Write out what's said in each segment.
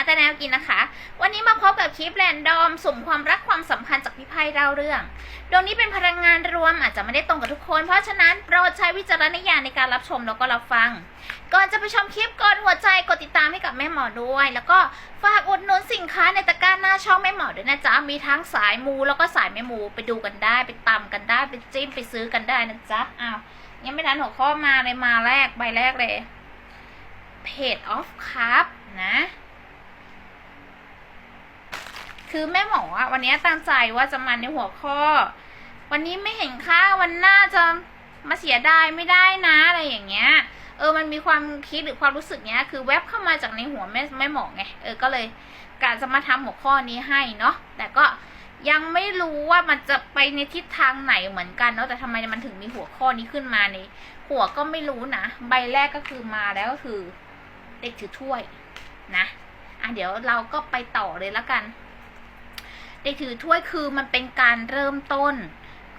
าแต่แนวกินนะคะ วันนี้มาพบกับคลิปแรนดอมสุ่มความรักความสัมพันธ์จากพี่ไพ่เล่าเรื่อง ดวงนี้เป็นพลังงานรวมอาจจะไม่ได้ตรงกับทุกคน เพราะฉะนั้นโปรดใช้วิจารณญาณในการรับชมแล้วก็รับฟัง ก่อนจะไปชมคลิปกดหัวใจกดติดตามให้กับแม่หมอด้วย แล้วก็ฝากอุดหนุนสินค้าในตะกร้าหน้าช่องแม่หมอด้วยนะจ๊ะ มีทั้งสายมูแล้วก็สายไม่มูไปดูกันได้ไปตำกันได้ไปจิ้มไปซื้อกันได้นะจ๊ะ อ้าวยังไม่ทันหัวข้อมาเลยมาแรกใบแรกเลย Page of Cup นะ คือแม่หมออะวันนี้ตั้งใจว่าจะมาในหัวข้อ วันนี้ไม่เห็นค่าวันหน้าจะมาเสียดายไม่ได้นะอะไรอย่างเงี้ย เออมันมีความคิดหรือความรู้สึกเนี้ย คือแวบเข้ามาจากในหัวแม่แม่หมอไงเออก็เลยกะจะมาทำหัวข้อนี้ให้เนาะแต่ก็ยังไม่รู้ว่ามันจะไปในทิศทางไหนเหมือนกันเนาะแต่ทำไมมันถึงมีหัวข้อนี้ขึ้นมาในหัวก็ไม่รู้นะใบแรกก็คือมาแล้วก็คือเด็กถือถ้วยนะอะเดี๋ยวเราก็ไปต่อเลยแล้วกัน เด็กถือถ้วยคือมันเป็นการเริ่มต้น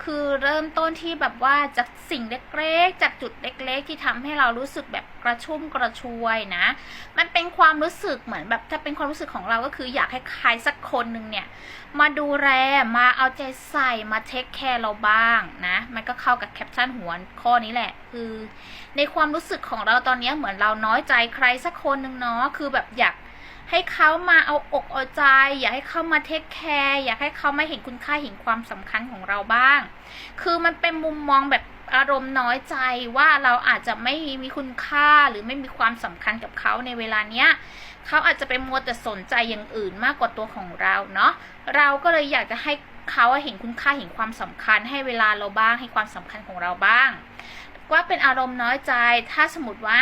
คือเริ่มต้นที่แบบว่าจากสิ่งเล็กๆ จากจุดเล็กๆ ที่ทำให้เรารู้สึกแบบกระชุ่มกระชวยนะ มันเป็นความรู้สึกเหมือนแบบถ้าเป็นความรู้สึกของเราก็คืออยากให้ใครสักคนหนึ่งเนี่ย มาดูแลมาเอาใจใส่มาเทคแคร์เราบ้างนะ มันก็เข้ากับแคปชั่นหัวข้อนี้แหละ คือ ในความรู้สึกของเราตอนนี้เหมือนเราน้อยใจใครสักคนหนึ่งเนาะคือแบบอยาก ให้เขามาเอาอกเอาใจ อยากให้เขามาเทคแคร์อยากให้เขามาเห็นคุณค่าเห็นความสำคัญของเราบ้าง คือมันเป็นมุมมองแบบอารมณ์น้อยใจว่าเราอาจจะไม่มีคุณค่าหรือไม่มีความสำคัญกับเขาในเวลาเนี้ยเขาอาจจะเป็นมัวแต่สนใจอย่างอื่นมากกว่าตัวของเราเนาะเราก็เลยอยากจะให้เขาเห็นคุณค่าเห็นความสำคัญ ให้เวลาเราบ้างให้ความสำคัญของเราบ้าง ว่าเป็นอารมณ์น้อยใจ ถ้าสมมติว่า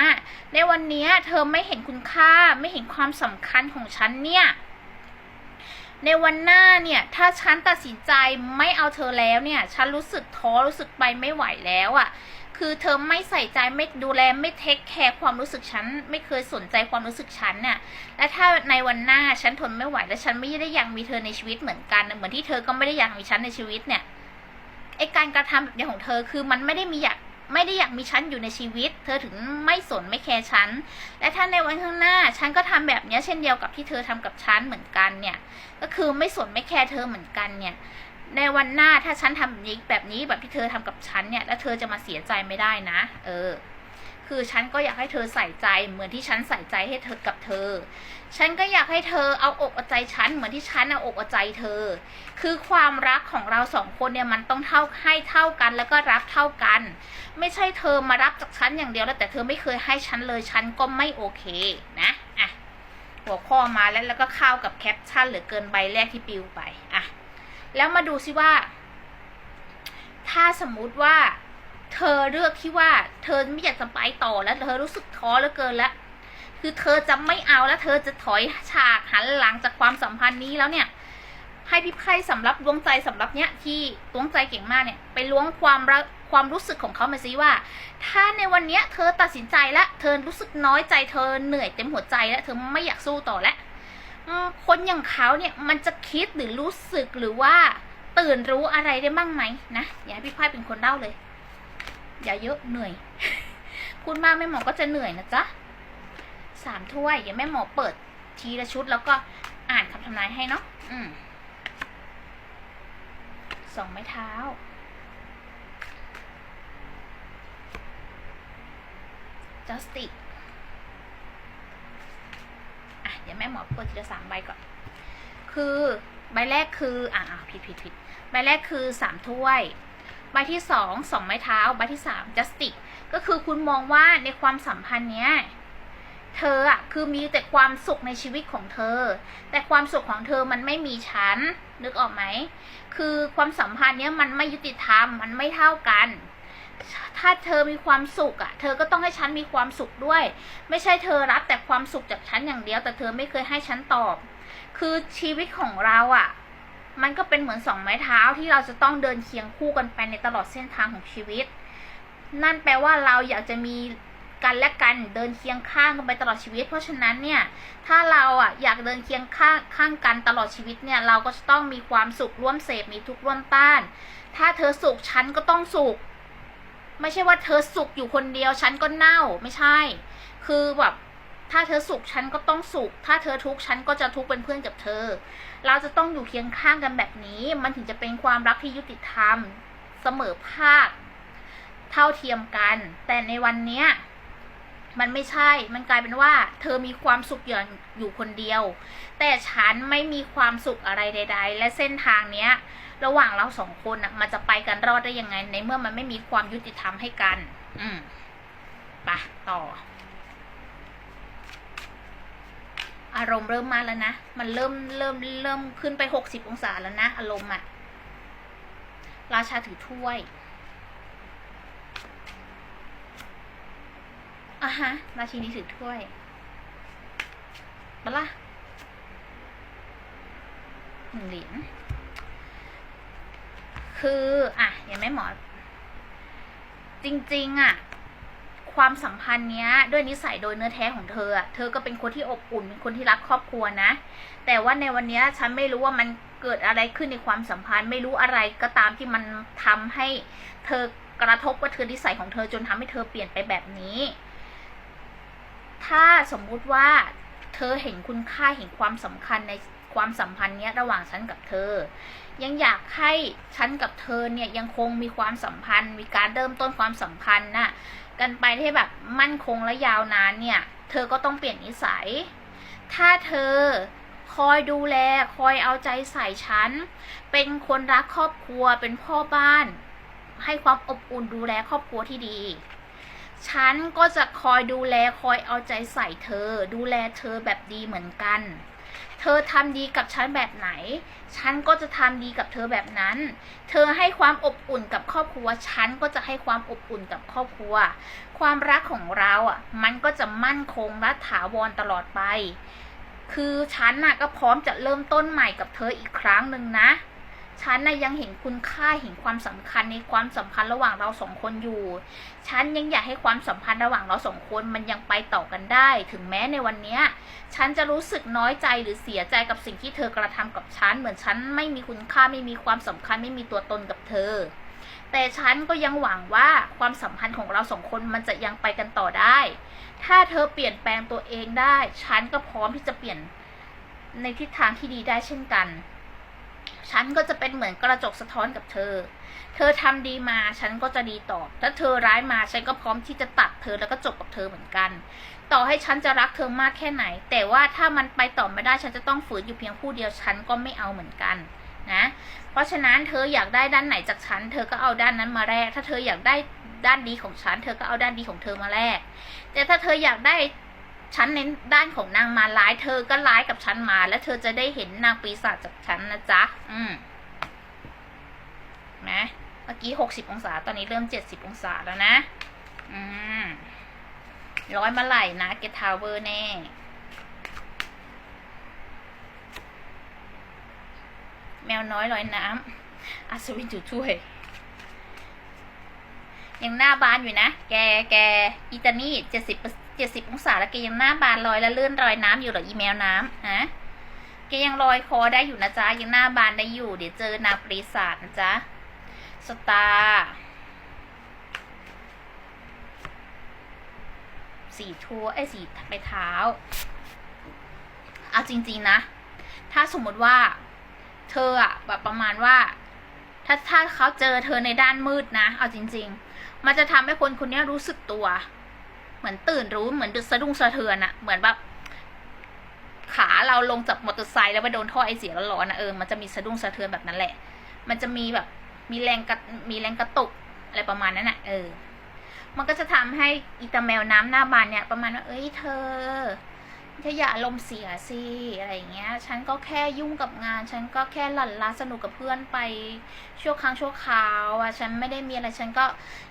ในวันนี้เธอไม่เห็นคุณค่าไม่เห็นความสำคัญของฉันเนี่ยในวันหน้าเนี่ยถ้าฉันตัดสินใจไม่เอาเธอแล้วเนี่ย ฉันรู้สึกท้อรู้สึกไปไม่ไหวแล้วอะ่ะ คือเธอไม่ใส่ใจไม่ดูแลไม่เทคแคร์ความรู้สึกฉัน ไม่เคยสนใจความรู้สึกฉันเนี่ยและถ้าในวันหน้าฉันทนไม่ไหว และฉันไม่ได้อยากมีเธอในชีวิตเหมือนกัน เหมือนที่เธอก็ไม่ได้อยากมีฉันในชีวิตเนี่ยไอการกระทำแบบนี้ของเธอคือมันไม่ได้มีอยาก ไม่ได้อยากมีฉันอยู่ในชีวิต เธอถึงไม่สนไม่แคร์ฉัน และถ้าในวันข้างหน้า ฉันก็ทำแบบนี้เช่นเดียวกับที่เธอทำกับฉันเหมือนกันเนี่ย ก็คือไม่สนไม่แคร์เธอเหมือนกันเนี่ย ในวันหน้าถ้าฉันทำแบบนี้แบบนี้แบบที่เธอทำกับฉันเนี่ย แล้วเธอจะมาเสียใจไม่ได้นะ เออ คือฉันก็อยากให้เธอใส่ใจเหมือนที่ฉันใส่ใจให้เธอกับเธอ ฉันก็อยากให้เธอเอาอกเอาใจฉันเหมือนที่ฉันเอาอกเอาใจเธอ คือความรักของเราสองคนเนี่ยมันต้องเท่าให้เท่ากันแล้วก็รับเท่ากัน ไม่ใช่เธอมารับจากฉันอย่างเดียวแล้วแต่เธอไม่เคยให้ฉันเลยฉันก็ไม่โอเคนะอะหัวข้อมาแล้วแล้วก็เข้ากับแคปชั่นเหลือเกินใบแรกที่ปิวไปอะแล้วมาดูซิว่า ถ้าสมมุติว่า เธอเลือกที่ว่า เธอไม่อยากจะไปต่อแล้ว เธอรู้สึกท้อเหลือเกินแล้ว คือเธอจะไม่เอาแล้ว เธอจะถอยฉากหันหลังจากความสัมพันธ์นี้แล้วเนี่ย ให้พี่ไพ่สำหรับดวงใจสำหรับเนี้ยที่ดวงใจเก่งมากเนี่ยไปล้วงความรักความรู้สึกของเขามาซิว่า ถ้าในวันเนี้ย เธอตัดสินใจแล้วเธอรู้สึกน้อยใจ เธอเหนื่อยเต็มหัวใจแล้วเธอไม่อยากสู้ต่อแล้วคนอย่างเขาเนี่ยมันจะคิดหรือรู้สึกหรือว่า ตื่นรู้อะไรได้บ้างไหมนะอย่าให้พี่ไพ่เป็นคนเล่าเลย อย่าเยอะเหนื่อย พูดมากแม่หมอก็จะเหนื่อยนะจ๊ะสามถ้วยอย่าแม่หมอเปิดทีละชุด แล้วก็อ่านคำทำนายให้เนาะอืมสองไม้เท้า justice อะเดี๋ยวแม่หมอเปิดทีละสามใบก่อน คือใบแรกคือ อ่าผิดผิดผิดใบแรกคือสามถ้วย ใบที่สองสองไม้เท้าใบที่สาม justice ก็คือคุณมองว่าในความสัมพันธ์เนี้ยเธออะคือมีแต่ความสุขในชีวิตของเธอ แต่ความสุขของเธอมันไม่มีฉันนึกออกไหม คือความสัมพันธ์เนี้ยมันไม่ยุติธรรมมันไม่เท่ากัน ถ้าเธอมีความสุขอะเธอก็ต้องให้ฉันมีความสุขด้วย ไม่ใช่เธอรับแต่ความสุขจากฉันอย่างเดียว แต่เธอไม่เคยให้ฉันตอบ คือชีวิตของเราอะ มันก็เป็นเหมือนสองไม้เท้าที่เราจะต้องเดินเคียงคู่กันไปในตลอดเส้นทางของชีวิต นั่นแปลว่าเราอยากจะมีกันและกันเดินเคียงข้างกันไปตลอดชีวิต เพราะฉะนั้นเนี่ยถ้าเราอะอยากเดินเคียงข้างข้างกันตลอดชีวิตเนี่ยเราก็จะต้องมีความสุขร่วมเสพมีทุกข์ร่วมต้าน ถ้าเธอสุขฉันก็ต้องสุข ไม่ใช่ว่าเธอสุขอยู่คนเดียวฉันก็เน่าไม่ใช่ คือแบบ ถ้าเธอสุขฉันก็ต้องสุข ถ้าเธอทุกข์ฉันก็จะทุกข์เป็นเพื่อนกับเธอ เราจะต้องอยู่เคียงข้างกันแบบนี้ มันถึงจะเป็นความรักที่ยุติธรรม เสมอภาค เท่าเทียมกัน แต่ในวันเนี้ยมันไม่ใช่ มันกลายเป็นว่า เธอมีความสุขอย่างอยู่คนเดียว แต่ฉันไม่มีความสุขอะไรใด ๆ และเส้นทางเนี้ย ระหว่างเราสองคนอะมันจะไปกันรอดได้ยังไง ในเมื่อมันไม่มีความยุติธรรมให้กัน อืมไปต่อ อารมณ์เริ่มมาแล้วนะ มันเริ่มเริ่มเริ่มขึ้นไปหกสิบองศาแล้วนะ อารมณ์อะราชาถือถ้วยอะฮะ ราชินีถือถ้วยปะล่ะหนึ่งเหรียญคือ อะยังไม่หมอ จริง ๆ อะ ความสัมพันธ์เนี้ยด้วยนิสัยโดยเนื้อแท้ของเธออะเธอก็เป็นคนที่อบอุ่นเป็นคนที่รักครอบครัวนะ แต่ว่าในวันเนี้ยฉันไม่รู้ว่ามันเกิดอะไรขึ้นในความสัมพันธ์ ไม่รู้อะไรก็ตามที่มันทำให้เธอกระทบกับเธอนิสัยของเธอจนทำให้เธอเปลี่ยนไปแบบนี้ ถ้าสมมุติว่าเธอเห็นคุณค่าเห็นความสำคัญในความสัมพันธ์เนี้ยระหว่างฉันกับเธอ ยังอยากให้ฉันกับเธอเนี่ยยังคงมีความสัมพันธ์ มีการเริ่มต้นความสัมพันธ์น่ะ กันไปที่แบบมั่นคงและยาวนานเนี่ย เธอก็ต้องเปลี่ยนนิสัย ถ้าเธอคอยดูแลคอยเอาใจใส่ฉัน เป็นคนรักครอบครัวเป็นพ่อบ้าน ให้ความอบอุ่นดูแลครอบครัวที่ดี ฉันก็จะคอยดูแลคอยเอาใจใส่เธอ ดูแลเธอแบบดีเหมือนกัน เธอทำดีกับฉันแบบไหน ฉันก็จะทำดีกับเธอแบบนั้น เธอให้ความอบอุ่นกับครอบครัว ฉันก็จะให้ความอบอุ่นกับครอบครัว ความรักของเราอะ มันก็จะมั่นคงและถาวรตลอดไป คือฉันน่ะก็พร้อมจะเริ่มต้นใหม่กับเธออีกครั้งหนึ่งนะ ฉันนะยังเห็นคุณค่าเห็นความสำคัญในความสัมพันธ์ระหว่างเราสองคนอยู่ ฉันยังอยากให้ความสัมพันธ์ระหว่างเราสองคนมันยังไปต่อกันได้ ถึงแม้ในวันเนี้ยฉันจะรู้สึกน้อยใจหรือเสียใจกับสิ่งที่เธอกระทำกับฉัน เหมือนฉันไม่มีคุณค่าไม่มีความสำคัญไม่มีตัวตนกับเธอ แต่ฉันก็ยังหวังว่าความสัมพันธ์ของเราสองคนมันจะยังไปกันต่อได้ ถ้าเธอเปลี่ยนแปลงตัวเองได้ ฉันก็พร้อมที่จะเปลี่ยนในทิศทางที่ดีได้เช่นกัน ฉันก็จะเป็นเหมือนกระจกสะท้อนกับเธอ เธอทำดีมา ฉันก็จะดีตอบ ถ้าเธอร้ายมา ฉันก็พร้อมที่จะตัดเธอแล้วก็จบกับเธอเหมือนกัน ต่อให้ฉันจะรักเธอมากแค่ไหน แต่ว่าถ้ามันไปต่อไม่ได้ ฉันจะต้องฝืนอยู่เพียงผู้เดียว ฉันก็ไม่เอาเหมือนกันนะ เพราะฉะนั้นเธออยากได้ด้านไหนจากฉัน เธอก็เอาด้านนั้นมาแลก ถ้าเธออยากได้ด้านดีของฉัน เธอก็เอาด้านดีของเธอมาแลก แต่ถ้าเธออยากได้ ฉันในด้านของนางมาร้ายเธอก็ร้ายกับฉันมา แล้วเธอจะได้เห็นนางปีศาจจากฉันนะจ๊ะ อืมนะเมื่อกี้หกสิบองศา ตอนนี้เริ่มเจ็ดสิบองศาแล้วนะ อืมร้อยมาไหลนะเกตทาวเวอร์แน่แมวน้อยลอยน้ำอัศวินจุช่วย ยังหน้าบานอยู่นะ แก แกอีตานี่เจ็ดสิบเปอร์ จ็ดสิบองศาแล้วแกยังหน้าบานลอยแล้วเลื่อนลอยน้ำอยู่หรออีแมวน้ำฮะแกยังลอยคอได้อยู่นะจ๊ะยังหน้าบานได้อยู่ เดี๋ยวเจอนางปรีศาจนะจ๊ะสตาร์สีทั่วไอ้สีไปเท้าเอาจริง ๆ นะ ถ้าสมมติว่า เธออะแบบประมาณว่า ถ้าถ้าเขาเจอเธอในด้านมืดนะ เอาจริง ๆ มันจะทำให้คนคนนี้รู้สึกตัว เหมือนตื่นรู้เหมือนสะดุ้งสะเทือนอะเหมือนแบบขาเราลงจากมอเตอร์ไซค์แล้วไปโดนท่อไอเสียร้อนๆนะเออมันจะมีสะดุ้งสะเทือนแบบนั้นแหละ มันจะมีแบบมีแรงกระมีแรงกระตุกอะไรประมาณนั้นนะเออ มันก็จะทำให้อีตาแมวน้ำหน้าบานเนี่ย ประมาณว่าเอ้ยเธอ เธออย่าอารมณ์เสียสิอะไรอย่างเงี้ย ฉันก็แค่ยุ่งกับงาน ฉันก็แค่หลั่นลาสนุกกับเพื่อนไปชั่วครั้งชั่วคราวอะ ฉันไม่ได้มีอะไร ฉันก็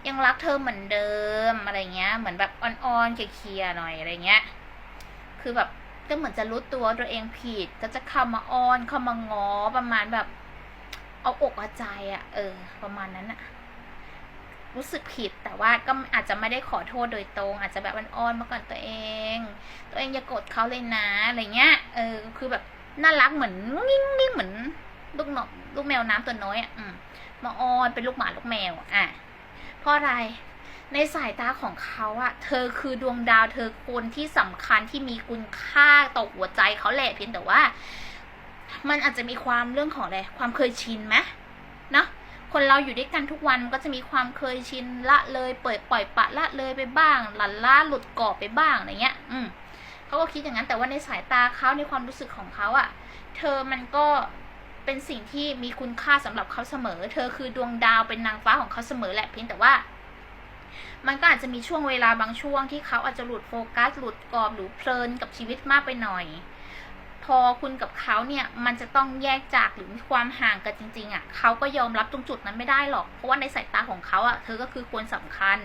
ยังรักเธอเหมือนเดิมอะไรเงี้ย เหมือนแบบอ่อนๆเคลียร์ๆหน่อยอะไรเงี้ย คือแบบก็เหมือนจะรู้ตัวตัวเองผิด ก็จะเข้ามาอ้อนเข้ามางอประมาณแบบ เอาอกเอาใจอะเออ ประมาณนั้นอะ รู้สึกผิดแต่ว่าก็อาจจะไม่ได้ขอโทษโดยตรง อาจจะแบบอ้อนๆมาก่อนตัวเอง ตัวเองอย่าโกรธเขาเลยนะอะไรเงี้ยเออคือแบบน่ารักเหมือนนิ่งนิ่งเหมือนลูกนกลูกแมวน้ำตัวน้อยอะมาอ้อนเป็นลูกหมาลูกแมวอะเพราะอะไรในสายตาของเขาอะเธอคือดวงดาวเธอคนที่สำคัญที่มีคุณค่าต่อหัวใจเขาแหละเพียงแต่ว่า มันอาจจะมีความเรื่องของอะไรความเคยชินไหมเนาะ คนเราอยู่ด้วยกันทุกวันมันก็จะมีความเคยชินละเลยเปิดปล่อยปะละเลยไปบ้าง หลั่นล้าหลุดกรอบไปบ้างอะไรเงี้ย อืมเขาก็คิดอย่างนั้นแต่ว่าในสายตาเขาในความรู้สึกของเขาอะเธอมันก็เป็นสิ่งที่มีคุณค่าสำหรับเขาเสมอ เธอคือดวงดาวเป็นนางฟ้าของเขาเสมอแหละเพียงแต่ว่า มันก็อาจจะมีช่วงเวลาบางช่วงที่เขาอาจจะหลุดโฟกัสหลุดกรอบหรือเพลินกับชีวิตมากไปหน่อย พอคุณกับเขาเนี่ยมันจะต้องแยกจากหรือมีความห่างกันจริง ๆอะ่ะเขาก็ยอมรับตรงจุดนั้นไม่ได้หรอก เพราะว่าในสายตาของเขาอะ่ะเธอก็คือคนสำคัญ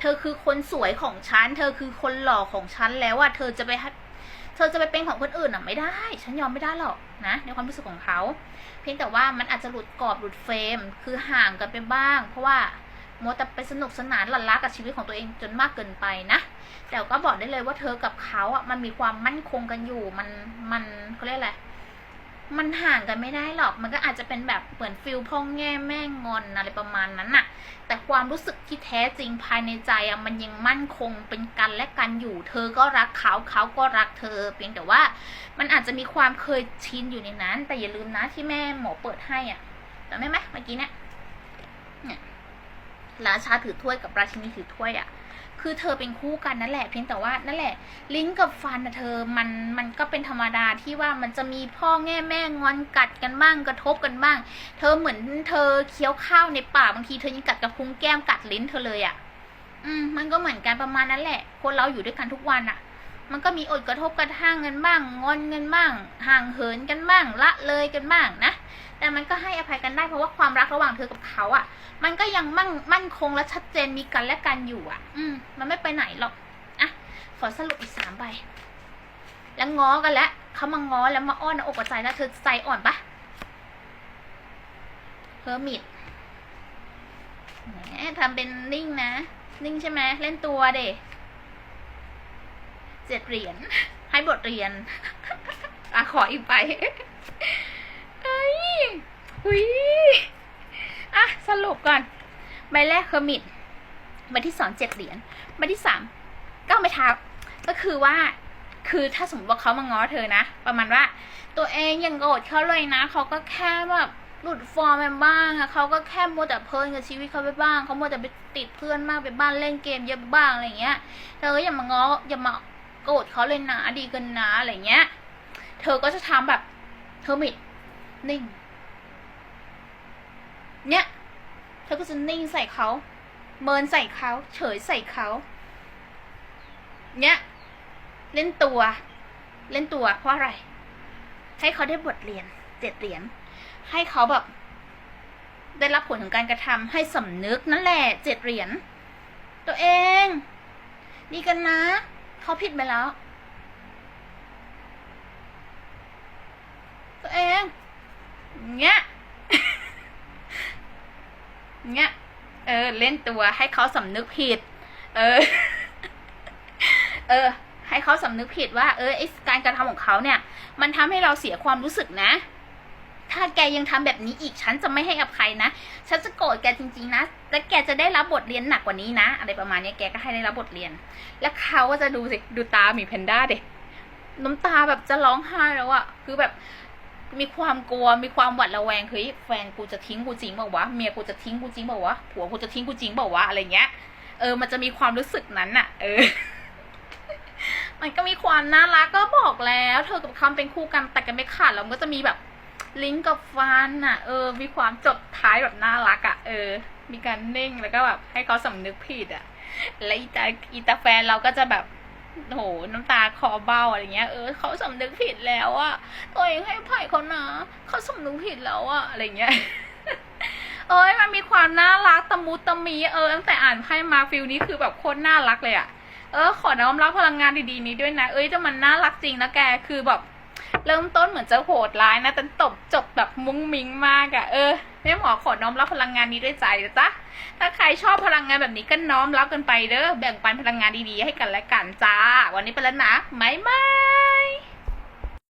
เธอคือคนสวยของฉัน เธอคือคนหล่อของฉันแล้วอะ่ะเธอจะไปเธอจะไปเป็นของคนอื่นอะไม่ได้ ฉันยอมไม่ได้หรอกนะ ในความรู้สึกของเขา เพียงแต่ว่ามันอาจจะหลุดกรอบหลุดเฟรม คือห่างกันไปบ้าง เพราะว่า มัวแต่ไปสนุกสนานหลั่นล้ากับชีวิตของตัวเองจนมากเกินไปนะแต่ก็บอกได้เลยว่าเธอกับเขาอะมันมีความมั่นคงกันอยู่มันมันเขาเรียกอะไรมันห่างกันไม่ได้หรอก มันก็อาจจะเป็นแบบเหมือนฟิลพ่อแง่แม่งอนอะไรประมาณนั้นน่ะ แต่ความรู้สึกที่แท้จริงภายในใจอะมันยังมั่นคงเป็นกันและกันอยู่ เธอก็รักเขาเขาก็รักเธอ เพียงแต่ว่ามันอาจจะมีความเคยชินอยู่ในนั้น แต่อย่าลืมนะที่แม่หมอเปิดให้อะจำได้ไหมเมื่อกี้เนี่ยเนี่ย ราชาถือถ้วยกับราชินีถือถ้วยอะ คือเธอเป็นคู่กันนั่นแหละเพียงแต่ว่านั่นแหละ ลิ้นกับฟันนะเธอมันมันก็เป็นธรรมดาที่ว่ามันจะมีพ่อแง่แม่งอนกัดกันบ้างกระทบกันบ้าง เธอเหมือนเธอเคี้ยวข้าวในป่าบางทีเธอยังกัดกับพุ้งแก้มกัดลิ้นเธอเลยอะ่ะ อืม มันก็เหมือนกันประมาณนั้นแหละ คนเราอยู่ด้วยกันทุกวันอะ่ะมันก็มีอดกระทบกระทั่งกันบ้าง งอนกันบ้าง ห่างเหินกันบ้าง ละเลยกันบ้างนะ แต่มันก็ให้อภัยกันได้เพราะว่าความรักระหว่างเธอกับเขาอะ่ะ มันก็ยังมั่งมั่นคงและชัดเจนมีกันและกันอยู่อะ อืม มันไม่ไปไหนหรอกอะขอสรุปอีกสามใบ แล้วง้อกันแล้วเขามาง้อแล้วมาอ้อนอกใจแล้วเธอใจอ่อนปะเฮอร์มิตแหมทำเป็นนิ่งนะ นิ่งใช่ไหมเล่นตัวเด็เจ็ดเหรียญให้บทเรียน อะขออีกใบเอ้ย หุยอะ สรุปก่อน ใบแรกเฮอร์มิตใบที่สองเจ็ดเหรียญใบที่สามก้าไม้เท้าก็คือว่าคือถ้าสมมติว่าเขามาง้อเธอนะ ประมาณว่า ตัวเองยังโกรธเขาเลยนะ เขาก็แค่แบบหลุดฟอร์มไปบ้างอะเขาก็แค่มัวแต่เพลินกับชีวิตเขาไปบ้าง เขามัวแต่ไปติดเพื่อนมากไปบ้านเล่นเกมเยอะบ้างอะไรเงี้ย เธอก็อย่ามาง้ออย่ามาโกรธเขาเลยนะดีกันนะอะไรเงี้ย เธอก็จะทำแบบเทอมิดนิ่ง เนี่ยเธอก็จะนิ่งใส่เขาเมินใส่เขาเฉยใส่เขาเนี่ยเล่นตัว เล่นตัวเพราะอะไร ให้เขาได้บทเรียนเจ็ดเหรียญให้เขาแบบ ได้รับผลของการกระทำให้สำนึกนั่นแหละเจ็ดเหรียญตัวเองดีกันนะเขาผิดไปแล้ว ตัวเองเงี้ย เงี้ย เออ เล่นตัวให้เขาสำนึกผิด เออ เออ ให้เขาสำนึกผิดว่า เออไอการกระทำของเขาเนี่ย มันทำให้เราเสียความรู้สึกนะ ถ้าแกยังทำแบบนี้อีก ฉันจะไม่ให้อภัยนะ ฉันจะโกรธแกจริง ๆ นะ และแกจะได้รับบทเรียนหนักกว่านี้นะ อะไรประมาณนี้แกก็ให้ได้รับบทเรียน แล้วเขาก็จะดูสิ ดูตาหมีแพนด้าเด็กน้ำตาแบบจะร้องไห้แล้วอะคือแบบ มีความกลัวมีความหวาดระแวงเฮ้ยแฟนกูจะทิ้งกูจริงเปล่าวะเมียกูจะทิ้งกูจริงเปล่าวะผัวกูจะทิ้งกูจริงเปล่าวะอะไรเงี้ยเออมันจะมีความรู้สึกนั้นอะเออ มันก็มีความน่ารักก็บอกแล้ว เธอกับเขาเป็นคู่กันแต่กันไม่ขาดแล้วมันก็จะมีแบบลิงก์กับฟันอะเออ มีความจดท้ายแบบน่ารักอะเออ มีการเน่งแล้วก็แบบให้เขาสำนึกผิดอะแล้วอีตาอีตาแฟนเราก็จะแบบ โหน้ำตาคอเบ้าอะไรเงี้ยเออเขาสำนึกผิดแล้วอะตัวเองให้อภัยเขานะเขาสำนึกผิดแล้วอะอะไรเงี้ยเอ้ยมันมีความน่ารักตะมุตะมีเออตั้งแต่อ่านไพ่มาฟิลนี้คือแบบโคตรน่ารักเลยอะเออขอน้อมรับพลังงานดีๆนี้ด้วยนะ เอ้ยแต่มันน่ารักจริงนะแกคือแบบเริ่มต้นเหมือนจะโหดร้ายนะแต่ตบจบแบบมุ้งมิ้งมากอะ่ะเออแม่หมอขอน้อมรับพลังงานนี้ด้วยใจนะจ๊ะ ถ้าใครชอบพลังงานแบบนี้ก็น้อมรับกันไปเด้อแบ่งปันพลังงานดีๆให้กันและกันจ้า วันนี้ไปแล้วนะบ๊ายบาย